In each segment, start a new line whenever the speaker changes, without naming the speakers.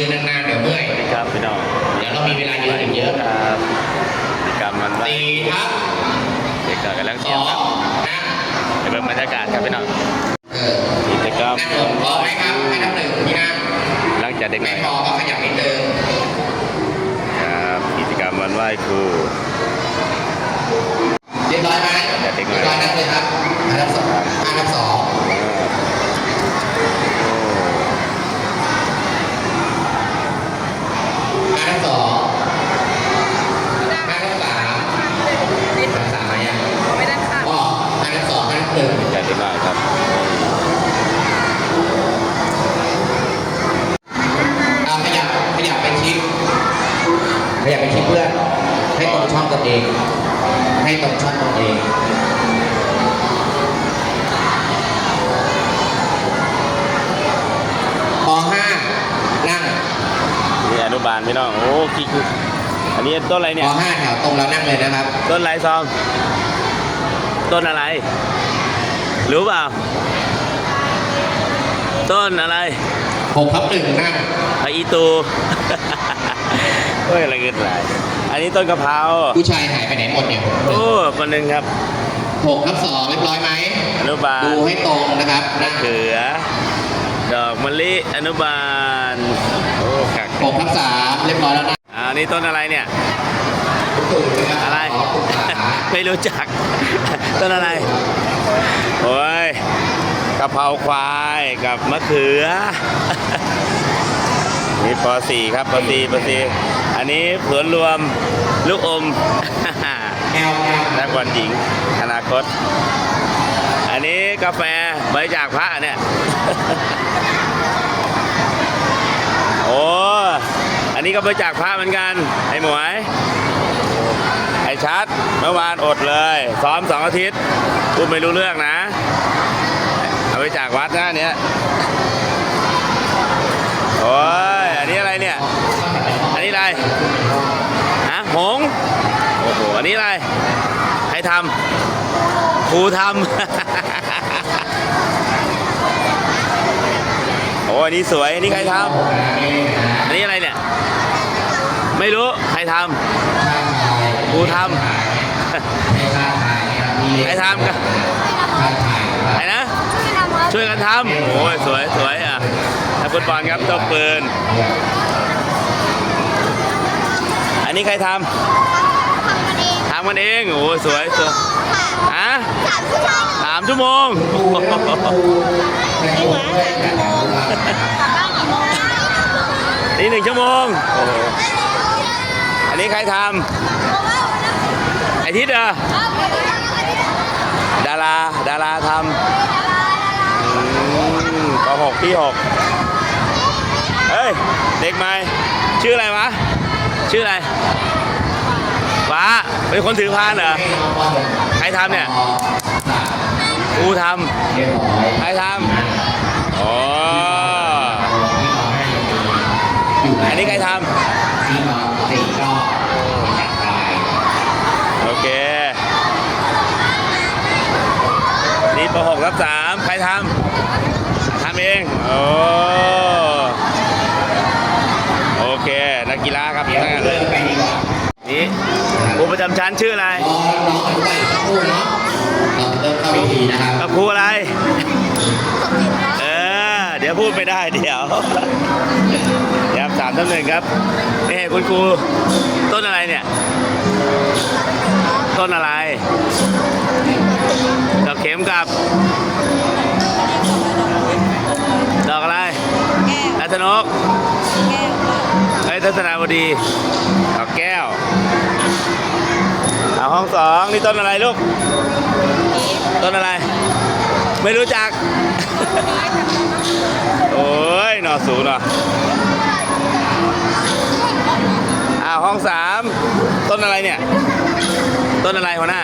ยืนนานๆเดี๋ยวเมื่อย
ครับพี่น้อง
เดี๋ยวเรามีเวลายืนอีกเยอะ
ครับกิจกรรมมันว่า
สี่ครับ
เด็กก็กำลัง
ส
เสีย
อบ
ครับ
งนะ
ไปเบิ่งบรรยากาศครับพี่น้อง
เออ
กิจกรรม
นั่งลงพอไหมครับให้นับหนึ่งที่นั่ง
หลังจากเด็กห
ไม่
น่อย
พอก็ขยับนิดนึง
ครับกิจกรรมวันไหว้ครู
เรียบร้อยไหม
อย่าติ๊กเลย
เรียบร้อยนั่งเลยครับห้าทับสองห้าทับสอง พี่น้อง
โอ้กี่คืออันนี้ต้นอะไร
ป
เนี่ย
.5 แถวตรงแล้วนั่งเลยนะครับ
ต้นอะไรซอง ต้นอะไร รู้เปล่า ต้นอะไร
6ทับหนึ่งนั่ง
พระอีตูเฮ้ยอะไรเกินไรอันนี้ต้นกะเพรา
ผู้ชายหายไปไหนหมดเนี่ย
โอ้คนหนึ่งครับ
6ทับ2เรียบร้อยไหม
อนุบาล
ดูให้ตรงนะครับนั่ง
เขือ ดอกมะลิอนุบาลโอ้กัก
6ทับ3เรียบร้อยแล้วนะ
อ่านี่ต้นอะไรเนี่ย
ตื่นเลยครับ
อะไร
ขอบคุณขา
ไม่รู้จัก ต้นอะไร โอ้ยกะเพราควายกับมะเขือ นี่ป .4 ครับป .4 ป .4 อันนี้ผลรวมลูกอม
แอลแอล
นักบอลหญิง อนาคต อันนี้กาแฟบริจาคพระเนี่ย โอ้ อันนี้ก็บริจาคพระเหมือนกัน ไอ้หมวย ไอ้ชัด เมื่อวานอดเลย ซ้อมสองอาทิตย์พูดไม่รู้เรื่องนะ เอาไปจากวัดนะเนี้ยโอ้ย อันนี้อะไรเนี่ย อันนี้อะไร ฮะ หง โอ้โห อันนี้อะไร ใครทำครูทำ โอ้อันนี้สวยอันนี้ใครทำ ไม่รู้ ใครทำครูทำใครทำกันใครนะ ช่วยกันทำโอ้ยสวยสวยอะนักฟุตบอลครับตัวปืน อันนี้ใครทำทำกันเองโอ้ยสวยสวยฮะสามชั่วโมงนี่หนึ่งชั่วโมงโอันนี้ใครทำไอทิศเหรอดาราดาราทำอืมปหกพี่หกเฮ้ย เด็กใหม่ ชื่ออะไรวะ ชื่ออะไรฟ้าเป็นคนถือพานเหรอ ใครทำเนี่ยกูทำใครทำอ๋ออันนี้ใครท
ที่นอนสี่ก็จัดไปำ
โอเค นี่ ปหกรับสามใครทำทำเองโอ้โอเคนักกีฬาครับ
เดี๋ยว
ทั้งนั้น
เริ่มไปดีกว่า
นี่ครูประจำชั้นชื่ออะไร
รอน้องอนุบาลสักครู่เนาะเราเริ่มเข้าพิธีนะครับ
กับครูอะไร เออ เดี๋ยวพูดไม่ได้เดี๋ยวครับสามต้นหนึ่งครับนี่คุณครูต้นอะไรเนี่ย ต้นอะไร ดอกเข็มกับ ดอกอะไรรัตนกไอ้ยทัศนาวดี ดอกแก้ว เอาห้องสองนี่ต้นอะไรลูก ต้นอะไร ไม่รู้จัก โอ้ย หนอสูงหนออ้าวห้องสามต้นอะไรเนี่ย ต้นอะไรหัวหน้า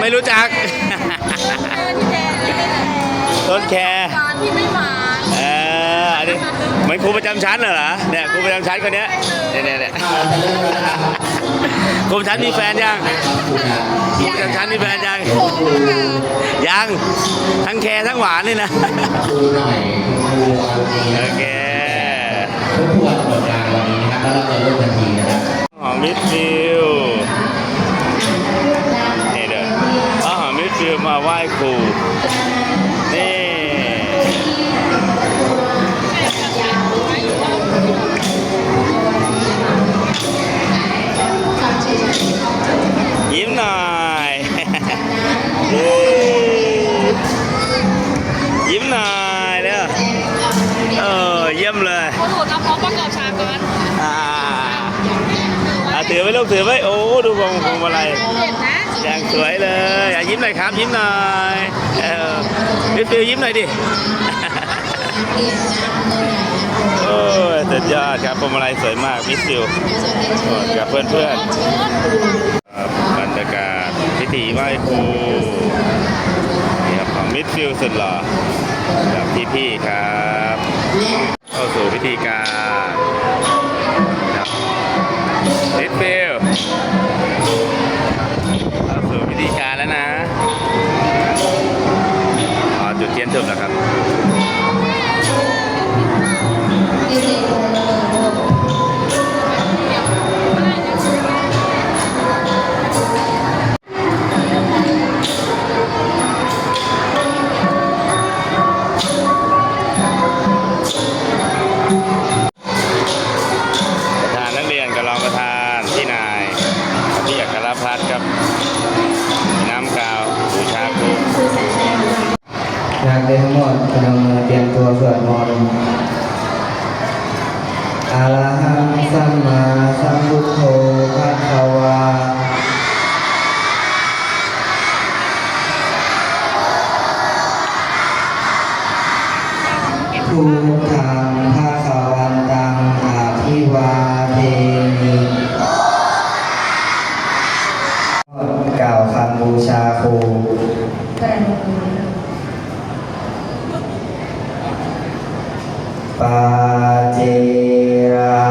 ไม่รู้จักต้นแคร
การที่ไม่มา
เอออันนี้เหมือนครูประจำชั้นเหรอเนี่ยครูประจำชั้นคนเนี้ยเนี่ยเนี่ยเนี่ย
เราจะเริ่มแล้วนะครับ
ครูประจำชั้นมีแฟนยังครูประจำชั้นมีแฟนยังยังทั้งแคร์ทั้งหวานเลยนะ
ครูหน่อยครูเอาจริง
โอเค
รูปทันทีนะครับ
ของมิดฟิล เอาของมิดฟิลด์มาไหว้ครู นี่ ยิ้มหน่อย ยิ้มหน่อยเด้อเออเยี่ยมเลย
โอ้โหเอาพร้อมประกอบฉากก่อน
อ่าอ่าถือไว้ลูกถือไว้ โอ้ ดูพวงพวงมาลัย
เด็ดนะ
อย่างสวยเลย ยิ้มหน่อยครับ ยิ้มหน่อยเออพี่ฟิวยิ้มหน่อยดิโอ้ยสุดยอดครับพวงมาลัยสวยมากมิสฟิวโอ้กับเพื่อนๆบบรรยากาศพิธีไหว้ครูนี่ครับของมิสฟิวสุดหล่อกับพี่ๆครับ เข้าสู่พิธีการ ทั้ง
หมดพนมมือเตรียมตัวสวดมนต์อะระหังสัมมาสัมพุทโธภะคะวา ปาเจรา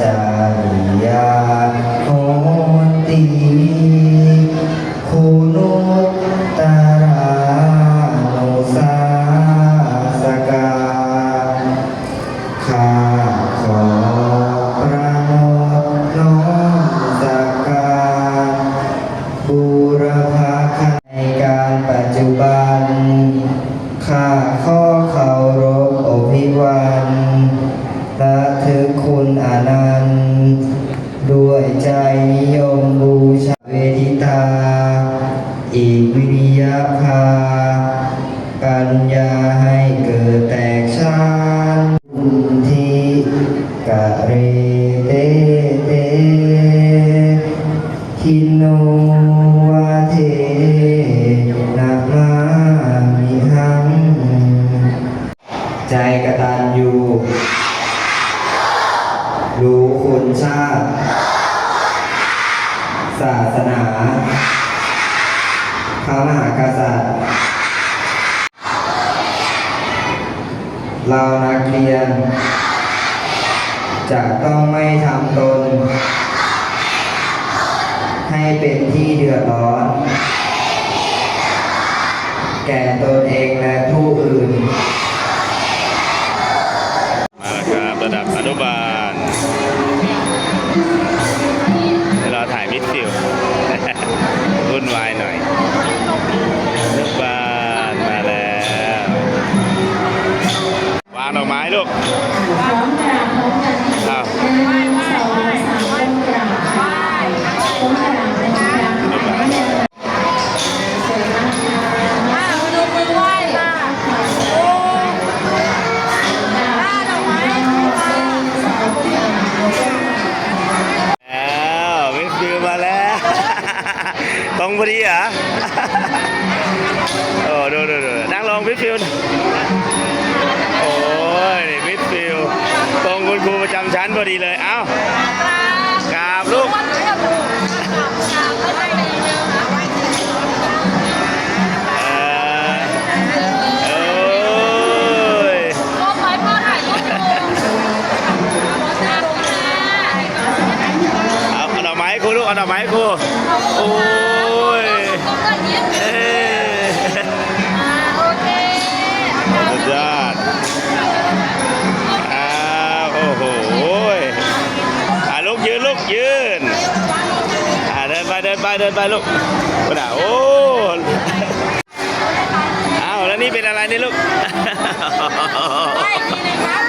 จาริยาโหติคุณุตตรานุสาสกาข้าขอประนอบน้อมสักการบูรพาคในการปัจจุบันข้าขอ ที่เดือดร้อน แก่ตนเองและผู้อื่น
มาแล้วครับ ระดับอนุบาลเวเราถ่ายมิดฟิลวุ่นวายหน่อยอนุบาลมาแล้ว วางดอกไม้ลูก
ม้
ให้ครูโอ้ย
ก็เพื่อนยิ้ม
เอ้ย
อ่าโอเค
สุดยอดอ้าวโอ้โหอะยืนอ่าเดินไปเดินไปเดินไปลูกคุณอะโอ้อ้าวแล้วนี่เป็นอะไรนี่ลูก
ได้ทีหนึงครับ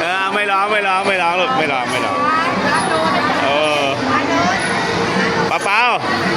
เออไม่ร้องไม่ร้องไม่ร้องลูกไม่ร้องไม่ร้อง เป้า
บ้า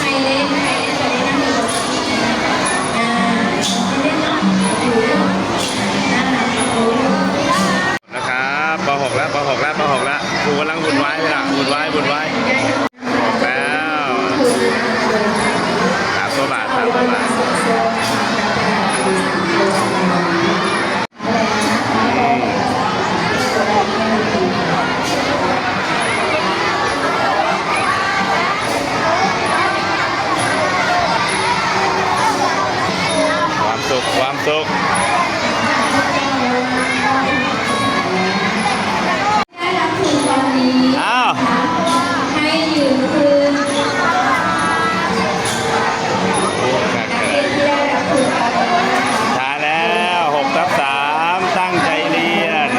ใรียน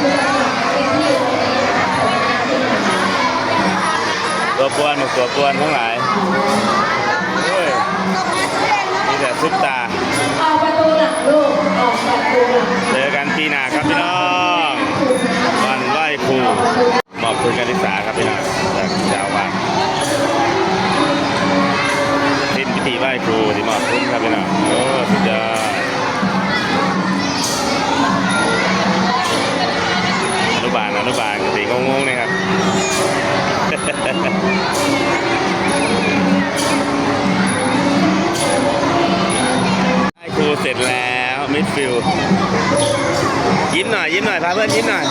เพื่อเป็นที่อยู่ในหั
ว
หน้าที่ทำงาน
ตัวปวนหมกตัวปวนทั้งหลายเฮ้ยมีแต่ ซุปตา
ออกประตูหลังลูกออกประตูหลัง
เจอกันปีหน้าครับพี่น้องวันไหว้ครูมอบทุนการศึกษาครับพี่น้องจากชาวบ้านสิ้นพิธีไหว้ครูที่มอบทุนครับพี่น้องโอ้สุดยอด ยิ้มหน่อยยิ้มหน่อยพาเพื่อนยิ้มหน่อย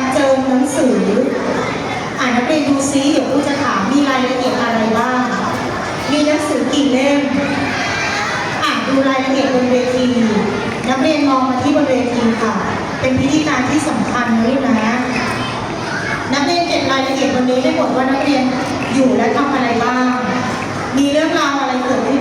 การ
เจิมหนังสือ อ่านนักเรียนดูซิเดี๋ยวครูจะถามมีรายละเอียดอะไรบ้าง มีหนังสือกี่เล่ม อ่านดูรายละเอียดบนเวทีนักเรียนมองมาที่บนเวทีค่ะ เป็นพิธีการที่สำคัญนะลูกนะ นักเรียนเก็บรายละเอียดเอียดบนนี้ได้หมดว่านักเรียนอยู่และทำอะไรบ้าง มีเรื่องราวอะไรเกิดขึ้น